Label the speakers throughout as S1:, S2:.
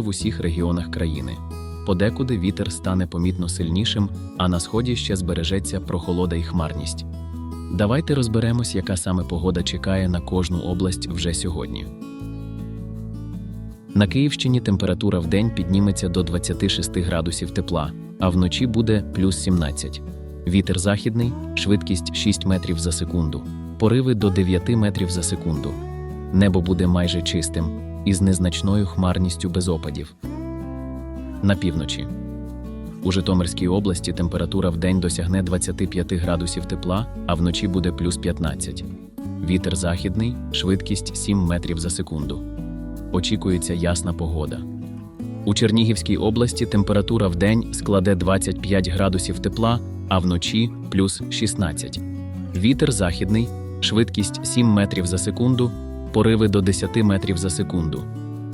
S1: в усіх регіонах країни. Подекуди вітер стане помітно сильнішим, а на сході ще збережеться прохолода і хмарність. Давайте розберемось, яка саме погода чекає на кожну область вже сьогодні. На Київщині температура в день підніметься до 26 градусів тепла, а вночі буде плюс 17. Вітер західний, швидкість 6 метрів за секунду, пориви до 9 метрів за секунду. Небо буде майже чистим, із незначною хмарністю без опадів. На півночі. У Житомирській області температура в день досягне 25 градусів тепла, а вночі буде плюс 15. Вітер західний, швидкість 7 метрів за секунду. Очікується ясна погода. У Чернігівській області температура в день складе 25 градусів тепла, а вночі плюс 16. Вітер західний, швидкість 7 метрів за секунду, пориви до 10 метрів за секунду.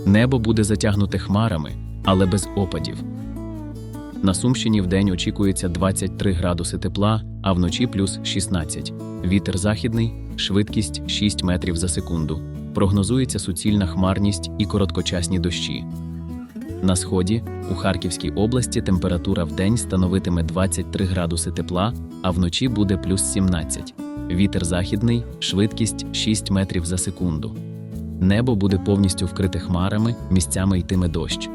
S1: Небо буде затягнуте хмарами, але без опадів. На Сумщині вдень очікується 23 градуси тепла, а вночі плюс 16. Вітер західний, швидкість 6 метрів за секунду. Прогнозується суцільна хмарність і короткочасні дощі. На сході у Харківській області температура в день становитиме 23 градуси тепла, а вночі буде плюс 17. Вітер західний, швидкість 6 метрів за секунду. Небо буде повністю вкрите хмарами, місцями йтиме дощ.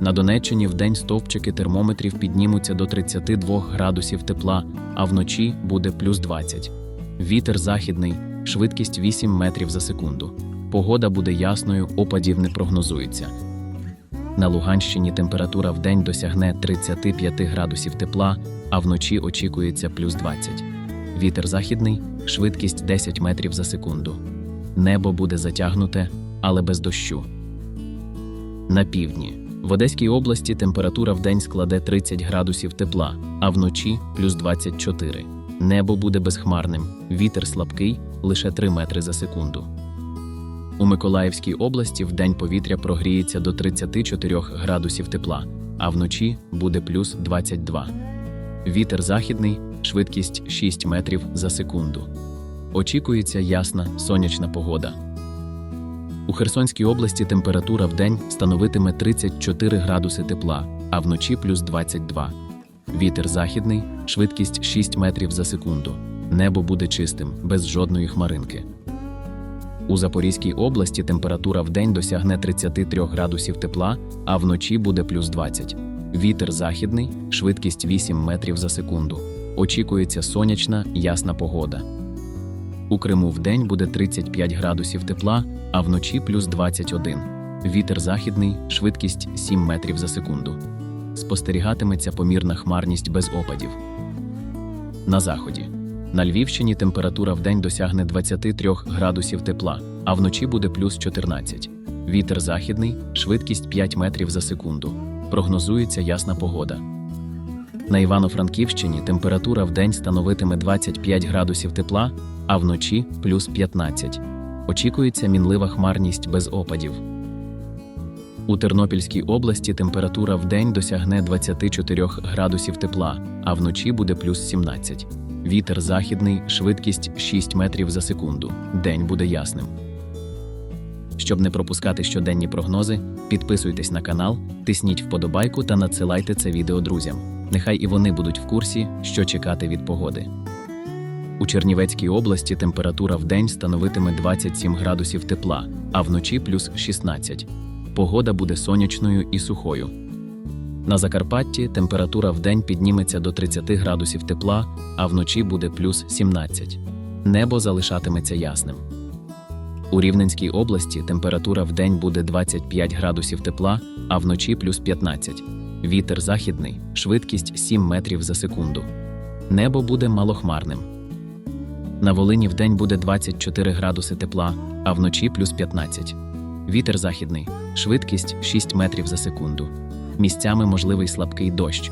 S1: На Донеччині вдень стовпчики термометрів піднімуться до 32 градусів тепла, а вночі буде плюс 20. Вітер західний, швидкість 8 метрів за секунду. Погода буде ясною, опадів не прогнозується. На Луганщині температура вдень досягне 35 градусів тепла, а вночі очікується плюс 20. Вітер західний, швидкість 10 метрів за секунду. Небо буде затягнуте, але без дощу. На півдні. В Одеській області температура вдень складе 30 градусів тепла, а вночі плюс 24. Небо буде безхмарним, вітер слабкий лише 3 метри за секунду. У Миколаївській області вдень повітря прогріється до 34 градусів тепла, а вночі буде плюс 22. Вітер західний, швидкість 6 метрів за секунду. Очікується ясна сонячна погода. У Херсонській області температура вдень становитиме 34 градуси тепла, а вночі плюс 22. Вітер західний, швидкість 6 метрів за секунду. Небо буде чистим, без жодної хмаринки. У Запорізькій області температура вдень досягне 33 градусів тепла, а вночі буде плюс 20. Вітер західний, швидкість 8 метрів за секунду. Очікується сонячна, ясна погода. У Криму вдень буде 35 градусів тепла, а вночі плюс 21. Вітер західний, швидкість 7 метрів за секунду. Спостерігатиметься помірна хмарність без опадів. На заході. На Львівщині температура вдень досягне 23 градусів тепла, а вночі буде плюс 14. Вітер західний, швидкість 5 метрів за секунду. Прогнозується ясна погода. На Івано-Франківщині температура вдень становитиме 25 градусів тепла, а вночі плюс 15. Очікується мінлива хмарність без опадів. У Тернопільській області температура вдень досягне 24 градусів тепла, а вночі буде плюс 17. Вітер західний, швидкість 6 метрів за секунду. День буде ясним. Щоб не пропускати щоденні прогнози, підписуйтесь на канал, тисніть вподобайку та надсилайте це відео друзям. Нехай і вони будуть в курсі, що чекати від погоди. У Чернівецькій області температура вдень становитиме 27 градусів тепла, а вночі плюс 16. Погода буде сонячною і сухою. На Закарпатті температура вдень підніметься до 30 градусів тепла, а вночі буде плюс 17. Небо залишатиметься ясним. У Рівненській області температура вдень буде 25 градусів тепла, а вночі плюс 15. Вітер західний, швидкість 7 метрів за секунду. Небо буде малохмарним. На Волині вдень буде 24 градуси тепла, а вночі плюс 15. Вітер західний, швидкість 6 метрів за секунду. Місцями можливий слабкий дощ.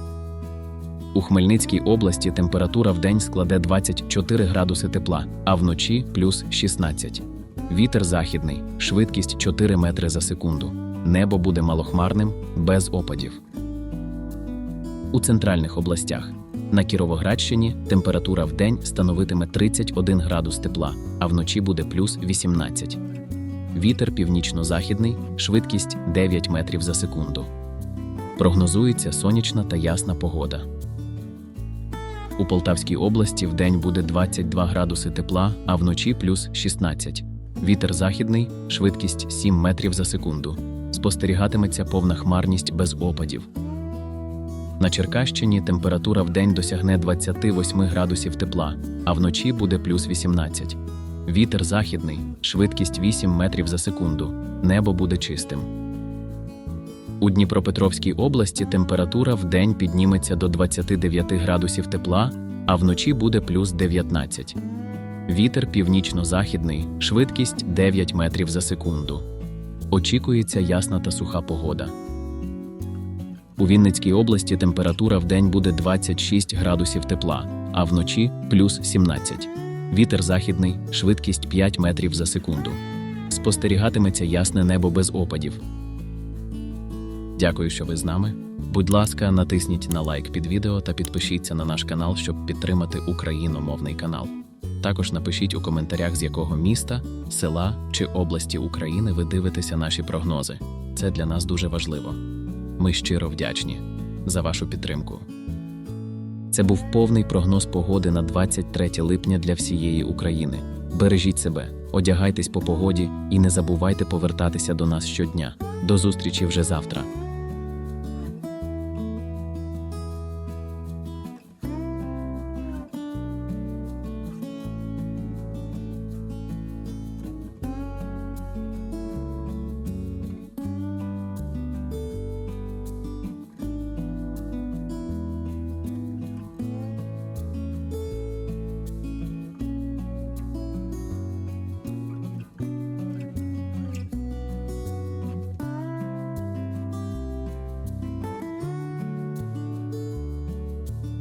S1: У Хмельницькій області температура вдень складе 24 градуси тепла, а вночі плюс 16. Вітер західний, швидкість 4 метри за секунду. Небо буде малохмарним, без опадів. У центральних областях на Кіровоградщині температура вдень становитиме 31 градус тепла, а вночі буде плюс 18. Вітер північно-західний, швидкість 9 метрів за секунду. Прогнозується сонячна та ясна погода. У Полтавській області вдень буде 22 градуси тепла, а вночі плюс 16. Вітер західний, швидкість 7 метрів за секунду. Спостерігатиметься повна хмарність без опадів. На Черкащині температура вдень досягне 28 градусів тепла, а вночі буде плюс 18. Вітер західний, швидкість 8 метрів за секунду. Небо буде чистим. У Дніпропетровській області температура вдень підніметься до 29 градусів тепла, а вночі буде плюс 19. Вітер північно-західний, швидкість 9 метрів за секунду. Очікується ясна та суха погода. У Вінницькій області температура вдень буде 26 градусів тепла, а вночі плюс 17. Вітер західний, швидкість 5 метрів за секунду. Спостерігатиметься ясне небо без опадів. Дякую, що ви з нами. Будь ласка, натисніть на лайк під відео та підпишіться на наш канал, щоб підтримати україномовний канал. Також напишіть у коментарях, з якого міста, села чи області України ви дивитеся наші прогнози. Це для нас дуже важливо. Ми щиро вдячні за вашу підтримку. Це був повний прогноз погоди на 23 липня для всієї України. Бережіть себе, одягайтесь по погоді і не забувайте повертатися до нас щодня. До зустрічі вже завтра.